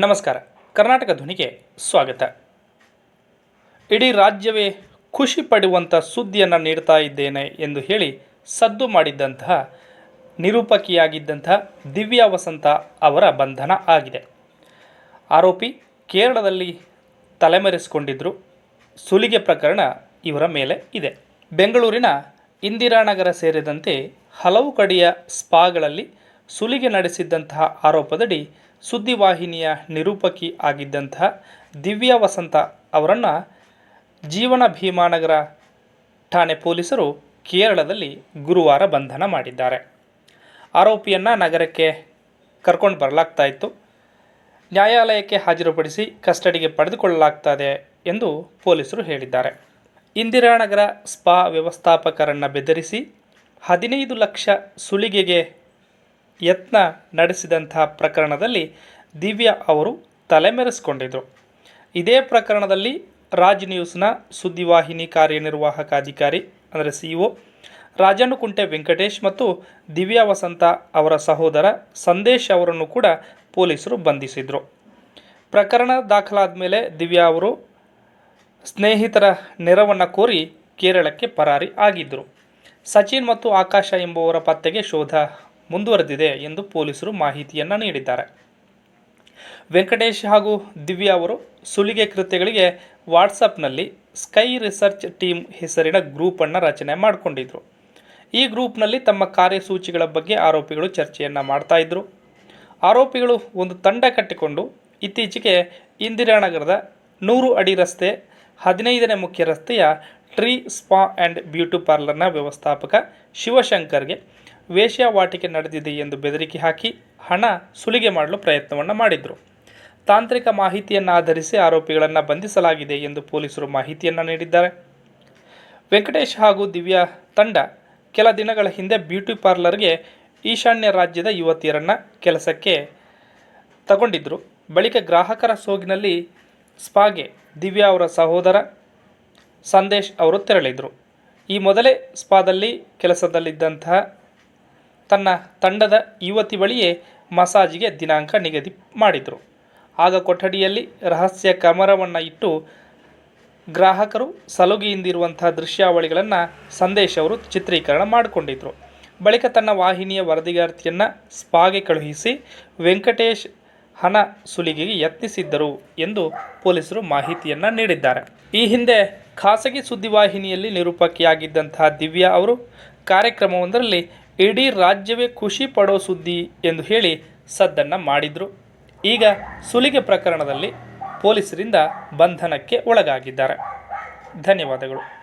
ನಮಸ್ಕಾರ. ಕರ್ನಾಟಕ ಧ್ವನಿಗೆ ಸ್ವಾಗತ. ಇಡೀ ರಾಜ್ಯವೇ ಖುಷಿ ಪಡುವಂಥ ಸುದ್ದಿಯನ್ನು ನೀಡ್ತಾ ಇದ್ದೇನೆ ಎಂದು ಹೇಳಿ ಸದ್ದು ಮಾಡಿದ್ದಂತಹ ನಿರೂಪಕಿಯಾಗಿದ್ದಂತಹ ದಿವ್ಯಾ ವಸಂತ ಅವರ ಬಂಧನ ಆಗಿದೆ. ಆರೋಪಿ ಕೇರಳದಲ್ಲಿ ತಲೆಮರೆಸಿಕೊಂಡಿದ್ದರು ಸುಲಿಗೆ ಪ್ರಕರಣ ಇವರ ಮೇಲೆ ಇದೆ. ಬೆಂಗಳೂರಿನ ಇಂದಿರಾನಗರ ಸೇರಿದಂತೆ ಹಲವು ಕಡೆಯ ಸ್ಪಾಗಳಲ್ಲಿ ಸುಲಿಗೆ ನಡೆಸಿದ್ದಂತಹ ಆರೋಪದಡಿ ಸುದ್ದಿವಾಹಿನಿಯ ನಿರೂಪಕಿ ಆಗಿದ್ದಂತಹ ದಿವ್ಯ ವಸಂತ ಅವರನ್ನು ಜೀವನ ಭೀಮಾನಗರ ಠಾಣೆ ಪೊಲೀಸರು ಕೇರಳದಲ್ಲಿ ಗುರುವಾರ ಬಂಧನ ಮಾಡಿದ್ದಾರೆ. ಆರೋಪಿಯನ್ನು ನಗರಕ್ಕೆ ಕರ್ಕೊಂಡು ಬರಲಾಗ್ತಾ ಇತ್ತು. ನ್ಯಾಯಾಲಯಕ್ಕೆ ಹಾಜರುಪಡಿಸಿ ಕಸ್ಟಡಿಗೆ ಪಡೆದುಕೊಳ್ಳಲಾಗ್ತದೆ ಎಂದು ಪೊಲೀಸರು ಹೇಳಿದ್ದಾರೆ. ಇಂದಿರಾನಗರ ಸ್ಪಾ ವ್ಯವಸ್ಥಾಪಕರನ್ನು ಬೆದರಿಸಿ ಹದಿನೈದು ಲಕ್ಷ ಸುಲಿಗೆಗೆ ಯತ್ನ ನಡೆಸಿದಂತಹ ಪ್ರಕರಣದಲ್ಲಿ ದಿವ್ಯಾ ಅವರು ತಲೆಮೆರೆಸಿಕೊಂಡಿದ್ದರು ಇದೇ ಪ್ರಕರಣದಲ್ಲಿ ರಾಜ್ ನ್ಯೂಸ್ನ ಸುದ್ದಿವಾಹಿನಿ ಕಾರ್ಯನಿರ್ವಾಹಕ ಅಧಿಕಾರಿ, ಅಂದರೆ ಸಿ ಒ ರಾಜನುಕುಂಟೆ ವೆಂಕಟೇಶ್ ಮತ್ತು ದಿವ್ಯಾ ವಸಂತ ಅವರ ಸಹೋದರ ಸಂದೇಶ್ ಅವರನ್ನು ಕೂಡ ಪೊಲೀಸರು ಬಂಧಿಸಿದರು. ಪ್ರಕರಣ ದಾಖಲಾದ ಮೇಲೆ ದಿವ್ಯಾ ಅವರು ಸ್ನೇಹಿತರ ನೆರವನ್ನು ಕೋರಿ ಕೇರಳಕ್ಕೆ ಪರಾರಿ ಆಗಿದ್ದರು ಸಚಿನ್ ಮತ್ತು ಆಕಾಶ ಎಂಬುವರ ಪತ್ತೆಗೆ ಶೋಧ ಮುಂದುವರೆದಿದೆ ಎಂದು ಪೊಲೀಸರು ಮಾಹಿತಿಯನ್ನು ನೀಡಿದ್ದಾರೆ. ವೆಂಕಟೇಶ್ ಹಾಗೂ ದಿವ್ಯಾ ಅವರು ಸುಲಿಗೆ ಕೃತ್ಯಗಳಿಗೆ ವಾಟ್ಸಪ್ನಲ್ಲಿ ಸ್ಕೈ ರಿಸರ್ಚ್ ಟೀಮ್ ಹೆಸರಿನ ಗ್ರೂಪನ್ನು ರಚನೆ ಮಾಡಿಕೊಂಡಿದ್ದರು ಈ ಗ್ರೂಪ್ನಲ್ಲಿ ತಮ್ಮ ಕಾರ್ಯಸೂಚಿಗಳ ಬಗ್ಗೆ ಆರೋಪಿಗಳು ಚರ್ಚೆಯನ್ನು ಮಾಡ್ತಾ ಆರೋಪಿಗಳು ಒಂದು ತಂಡ ಕಟ್ಟಿಕೊಂಡು ಇತ್ತೀಚೆಗೆ ಇಂದಿರಾನಗರದ ನೂರು ಅಡಿ ರಸ್ತೆ, ಹದಿನೈದನೇ ಮುಖ್ಯ ರಸ್ತೆಯ ಟ್ರೀ ಸ್ಪಾ ಆ್ಯಂಡ್ ಬ್ಯೂಟಿ ಪಾರ್ಲರ್ನ ವ್ಯವಸ್ಥಾಪಕ ಶಿವಶಂಕರ್ಗೆ ವೇಶ್ಯಾವಾಟಿಕೆ ನಡೆದಿದೆ ಎಂದು ಬೆದರಿಕೆ ಹಾಕಿ ಹಣ ಸುಲಿಗೆ ಮಾಡಲು ಪ್ರಯತ್ನವನ್ನು ಮಾಡಿದರು. ತಾಂತ್ರಿಕ ಮಾಹಿತಿಯನ್ನು ಆಧರಿಸಿ ಆರೋಪಿಗಳನ್ನು ಬಂಧಿಸಲಾಗಿದೆ ಎಂದು ಪೊಲೀಸರು ಮಾಹಿತಿಯನ್ನು ನೀಡಿದ್ದಾರೆ. ವೆಂಕಟೇಶ್ ಹಾಗೂ ದಿವ್ಯಾ ತಂಡ ಕೆಲ ದಿನಗಳ ಹಿಂದೆ ಬ್ಯೂಟಿ ಪಾರ್ಲರ್ಗೆ ಈಶಾನ್ಯ ರಾಜ್ಯದ ಯುವತಿಯರನ್ನು ಕೆಲಸಕ್ಕೆ ತಗೊಂಡಿದ್ದರು ಬಳಿಕ ಗ್ರಾಹಕರ ಸೋಗಿನಲ್ಲಿ ಸ್ಪಾಗೆ ದಿವ್ಯಾ ಅವರ ಸಹೋದರ ಸಂದೇಶ್ ಅವರು ತೆರಳಿದರು. ಈ ಮೊದಲೇ ಸ್ಪಾದಲ್ಲಿ ಕೆಲಸದಲ್ಲಿದ್ದಂತಹ ತನ್ನ ತಂಡದ ಯುವತಿ ಬಳಿಯೇ ಮಸಾಜಿಗೆ ದಿನಾಂಕ ನಿಗದಿ ಮಾಡಿದರು. ಆಗ ಕೊಠಡಿಯಲ್ಲಿ ರಹಸ್ಯ ಕ್ಯಾಮರಾವನ್ನು ಇಟ್ಟು ಗ್ರಾಹಕರು ಸಲುಗೆಯಿಂದಿರುವಂಥ ದೃಶ್ಯಾವಳಿಗಳನ್ನು ಸಂದೇಶ್ ಅವರು ಚಿತ್ರೀಕರಣ ಮಾಡಿಕೊಂಡಿದ್ದರು ಬಳಿಕ ತನ್ನ ವಾಹಿನಿಯ ವರದಿಗಾರ್ತಿಯನ್ನು ಸ್ಪಾಗೆ ಕಳುಹಿಸಿ ವೆಂಕಟೇಶ್ ಹಣ ಸುಲಿಗೆಗೆ ಯತ್ನಿಸಿದ್ದರು ಎಂದು ಪೊಲೀಸರು ಮಾಹಿತಿಯನ್ನು ನೀಡಿದ್ದಾರೆ. ಈ ಹಿಂದೆ ಖಾಸಗಿ ಸುದ್ದಿವಾಹಿನಿಯಲ್ಲಿ ನಿರೂಪಕಿಯಾಗಿದ್ದಂತಹ ದಿವ್ಯಾ ಅವರು ಕಾರ್ಯಕ್ರಮವೊಂದರಲ್ಲಿ ಇಡೀ ರಾಜ್ಯವೇ ಖುಷಿ ಪಡೋ ಸುದ್ದಿ ಎಂದು ಹೇಳಿ ಸದ್ದನ್ನು ಮಾಡಿದರು. ಈಗ ಸುಲಿಗೆ ಪ್ರಕರಣದಲ್ಲಿ ಪೊಲೀಸರಿಂದ ಬಂಧನಕ್ಕೆ ಒಳಗಾಗಿದ್ದಾರೆ. ಧನ್ಯವಾದಗಳು.